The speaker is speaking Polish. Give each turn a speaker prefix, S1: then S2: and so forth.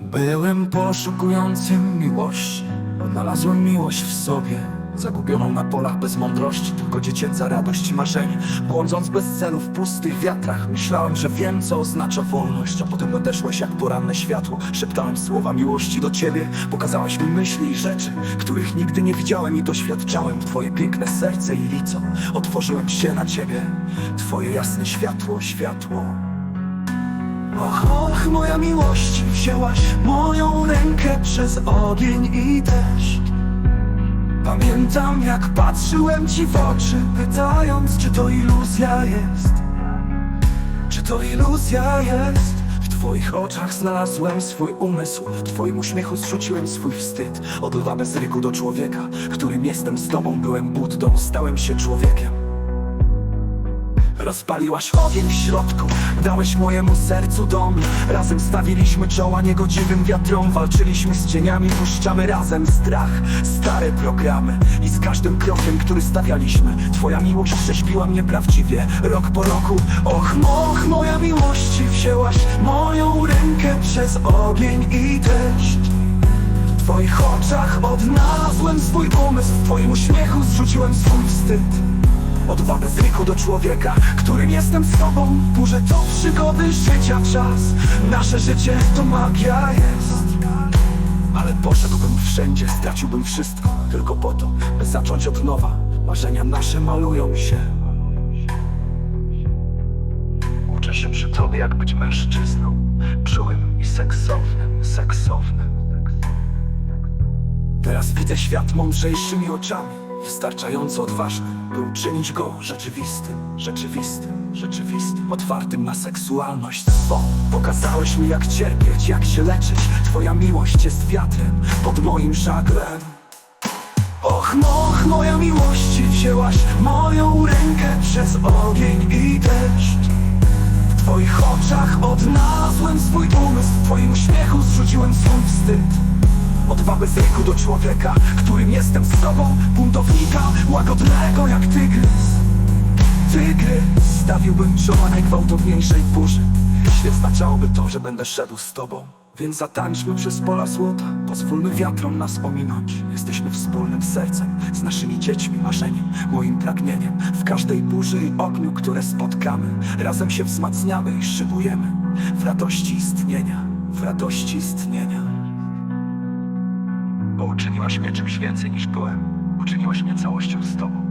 S1: Byłem poszukującym miłości. Odnalazłem miłość w sobie Zagubioną na polach bez mądrości. Tylko dziecięca radość i marzenie. Błądząc bez celu w pustych wiatrach Myślałem, że wiem co oznacza wolność. A potem nadeszłeś jak poranne światło. Szeptałem słowa miłości do ciebie. Pokazałaś mi myśli i rzeczy Których nigdy nie widziałem. I doświadczałem Twoje piękne serce i lico. Otworzyłem się na ciebie. Twoje jasne światło, światło Och, och, moja miłość, wzięłaś moją rękę przez ogień i deszcz. Pamiętam, jak patrzyłem ci w oczy, pytając, czy to iluzja jest. Czy to iluzja jest? W twoich oczach znalazłem swój umysł, w twoim uśmiechu zrzuciłem swój wstyd. Od lwa bez ryku do człowieka, którym jestem z tobą, byłem Buddą, stałem się człowiekiem. Rozpaliłaś ogień w środku. Dałeś mojemu sercu dom. Razem stawiliśmy czoła niegodziwym wiatrom. Walczyliśmy z cieniami, puszczamy razem strach. Stare programy I z każdym krokiem, który stawialiśmy. Twoja miłość prześpiła mnie prawdziwie. Rok po roku Och, och, moja miłości Wzięłaś moją rękę przez ogień i deszcz. W Twoich oczach odnalazłem swój umysł. W Twoim uśmiechu zrzuciłem swój wstyd Odwagę z do człowieka, którym jestem tobą Burzę to przygody życia czas. Nasze życie to magia jest. Ale poszedłbym wszędzie, straciłbym wszystko. Tylko po to, by zacząć od nowa. Marzenia nasze malują się. Uczę się przy tobie, jak być mężczyzną. Czułym i seksownym, seksownym. Teraz widzę świat mądrzejszymi oczami Wystarczająco odważny, by uczynić go rzeczywistym, rzeczywistym, rzeczywistym Otwartym na seksualność swą. Pokazałeś mi jak cierpieć, jak się leczyć. Twoja miłość jest wiatrem pod moim żaglem. Och, moch, moja miłości Wzięłaś moją rękę przez ogień i deszcz. W twoich oczach odnalazłem swój umysł W twoim uśmiechu zrzuciłem swój wstyd Odwagę z ryku do człowieka, którym jestem z sobą Buntownika, łagodnego jak tygrys. Tygrys, stawiłbym czoła najgwałtowniejszej burzy. Jeśli oznaczałoby to, że będę szedł z tobą. Więc zatańczmy przez pola złota. Pozwólmy wiatrom nas ominąć. Jesteśmy wspólnym sercem Z naszymi dziećmi, marzeniem, moim pragnieniem. W każdej burzy i ogniu, które spotkamy Razem się wzmacniamy i szybujemy. W radości istnienia W radości istnienia bo uczyniłaś mnie czymś więcej niż byłem. Uczyniłaś mnie całością z tobą.